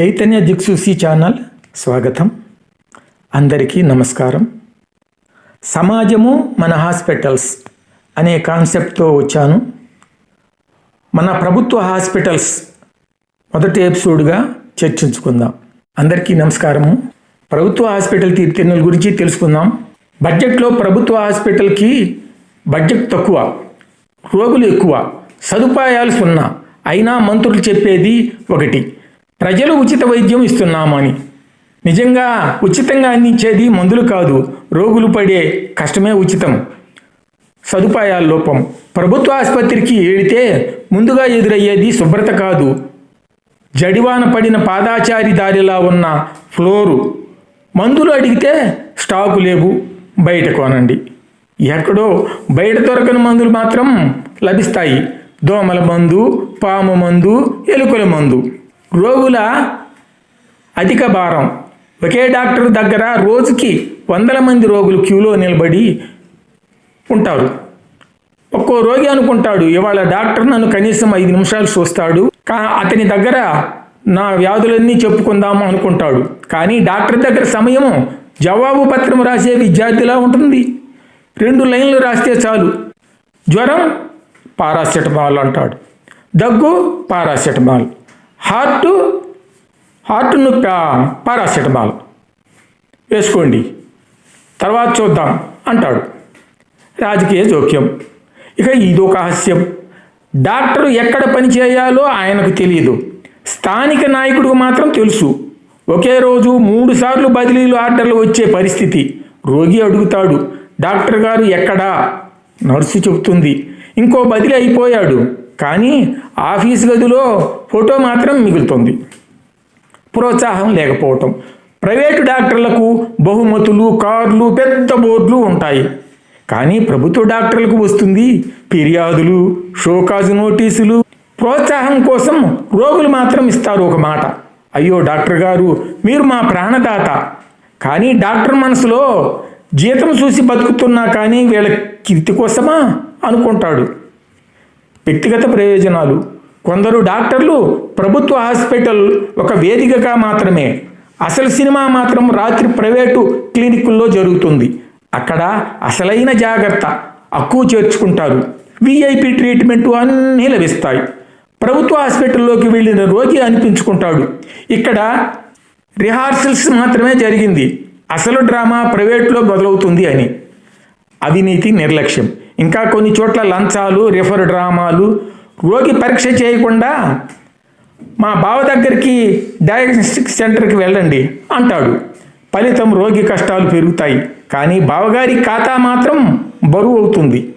Chaitanya దిక్సూసి channel స్వాగతం. అందరికీ నమస్కారం. సమాజము మన హాస్పిటల్స్ అనే కాన్సెప్ట్తో వచ్చాను. మన ప్రభుత్వ హాస్పిటల్స్ మొదటి ఎపిసోడ్గా చర్చించుకుందాం. అందరికీ నమస్కారము. ప్రభుత్వ హాస్పిటల్ తీర్థెన్నుల గురించి తెలుసుకుందాం. బడ్జెట్లో ప్రభుత్వ హాస్పిటల్కి బడ్జెట్ తక్కువ రోగులు ఎక్కువ సదుపాయాలు సున్నా అయినా మంత్రులు చెప్పేది ఒకటి. ప్రజలు ఉచిత వైద్యం ఇస్తున్నామని. నిజంగా ఉచితంగా అందించేది మందులు కాదు రోగులు పడే కష్టమే ఉచితం. సదుపాయాల లోపం. ప్రభుత్వ ఆసుపత్రికి వెళితే ముందుగా ఎదురయ్యేది శుభ్రత కాదు. జడివాన పడిన పాదాచారి దారిలా ఉన్న ఫ్లోరు. మందులు అడిగితే స్టాకు లేవు బయట కొనండి. ఎక్కడో బయట దొరకని మందులు మాత్రం లభిస్తాయి. దోమల మందు పాము మందు ఎలుకల మందు. రోగుల అధిక భారం. ఒకే డాక్టర్ దగ్గర రోజుకి వందల మంది రోగులు క్యూలో నిలబడి ఉంటారు. ఒక్కో రోగి అనుకుంటాడు ఇవాళ డాక్టర్ నన్ను కనీసం ఐదు నిమిషాలు చూస్తాడు కా అతని దగ్గర నా వ్యాధులన్నీ చెప్పుకుందాము అనుకుంటాడు. కానీ డాక్టర్ దగ్గర సమయము జవాబు పత్రం రాసే విద్యార్థిలా ఉంటుంది. రెండు లైన్లు రాస్తే చాలు. జ్వరం పారాసెటమాల్ అంటాడు. దగ్గు పారాసెటమాల్. Heart హార్ట్ను paracetamol. వేసుకోండి. తర్వాత చూద్దాం అంటాడు. రాజకీయ జోక్యం. ఇక ఇదొక హాస్యం. డాక్టర్ ఎక్కడ పని చేయాలో ఆయనకు తెలియదు స్థానిక నాయకుడికి మాత్రం తెలుసు. ఒకే రోజు మూడు సార్లు బదిలీలు ఆర్డర్లు వచ్చే పరిస్థితి. రోగి అడుగుతాడు డాక్టర్ గారు ఎక్కడా? నర్సు చెబుతుంది ఇంకో బదిలీ అయిపోయాడు. కానీ ఆఫీస్ గదిలో ఫోటో మాత్రం మిగులుతుంది. ప్రోత్సాహం లేకపోవటం. ప్రైవేటు డాక్టర్లకు బహుమతులు కార్లు పెద్ద బోర్డులు ఉంటాయి. కానీ ప్రభుత్వ డాక్టర్లకు వస్తుంది ఫిర్యాదులు షోకాజు నోటీసులు. ప్రోత్సాహం కోసం రోగులు మాత్రం ఇస్తారు ఒక మాట. అయ్యో డాక్టర్ గారు మీరు మా ప్రాణదాత. కానీ డాక్టర్ మనసులో జీతం చూసి బతుకుతున్నా కానీ వీళ్ళ కీర్తి కోసమా అనుకుంటాడు. వ్యక్తిగత ప్రయోజనాలు. కొందరు డాక్టర్లు ప్రభుత్వ హాస్పిటల్ ఒక వేదికగా మాత్రమే. అసలు సినిమా మాత్రం రాత్రి ప్రైవేటు క్లినిక్ల్లో జరుగుతుంది. అక్కడ అసలైన జాగ్రత్త అక్కువ చేర్చుకుంటారు. విఐపి ట్రీట్మెంట్ అన్నీ లభిస్తాయి. ప్రభుత్వ హాస్పిటల్లోకి వెళ్ళిన రోగి అనిపించుకుంటాడు. ఇక్కడ రిహార్సల్స్ మాత్రమే జరిగింది. అసలు డ్రామా ప్రైవేట్లో మొదలవుతుంది అని. అవినీతి నిర్లక్ష్యం. ఇంకా కొన్ని చోట్ల లంచాలు రిఫర్ డ్రామాలు. రోగి పరీక్ష చేయకుండా మా బావ దగ్గరికి డయాగ్నోస్టిక్ సెంటర్కి వెళ్ళండి అంటాడు. ఫలితం రోగి కష్టాలు పెరుగుతాయి. కానీ బావగారి ఖాతా మాత్రం బరువు అవుతుంది.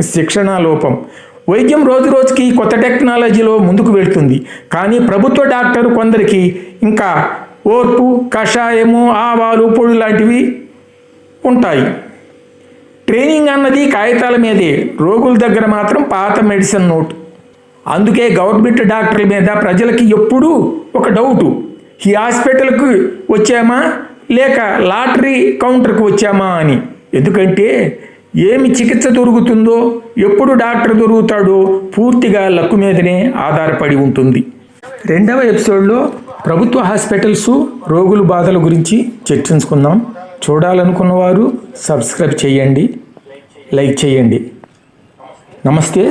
శిక్షణ లోపం. వైద్యం రోజు రోజుకి కొత్త టెక్నాలజీలో ముందుకు వెళ్తుంది. కానీ ప్రభుత్వ డాక్టర్ కొందరికి ఇంకా ఓర్పు కషాయము ఆవాలు పొడి లాంటివి ఉంటాయి. ట్రైనింగ్ అన్నది కాగితాల మీదే. రోగుల దగ్గర మాత్రం పాత మెడిసిన్ నోట్. అందుకే గవర్నమెంట్ డాక్టర్ల మీద ప్రజలకి ఎప్పుడూ ఒక డౌటు. ఈ హాస్పిటల్కి వచ్చామా? లేక లాటరీ కౌంటర్కి వచ్చామా అని. ఎందుకంటే ఏమి చికిత్స దొరుకుతుందో ఎప్పుడు డాక్టర్ దొరుకుతాడో పూర్తిగా లక్కు మీదనే ఆధారపడి ఉంటుంది. రెండవ ఎపిసోడ్లో ప్రభుత్వ హాస్పిటల్స్ రోగుల బాధల గురించి చర్చించుకుందాం. చూడాలనుకున్న వారు సబ్స్క్రైబ్ చేయండి లైక్ చేయండి. నమస్తే.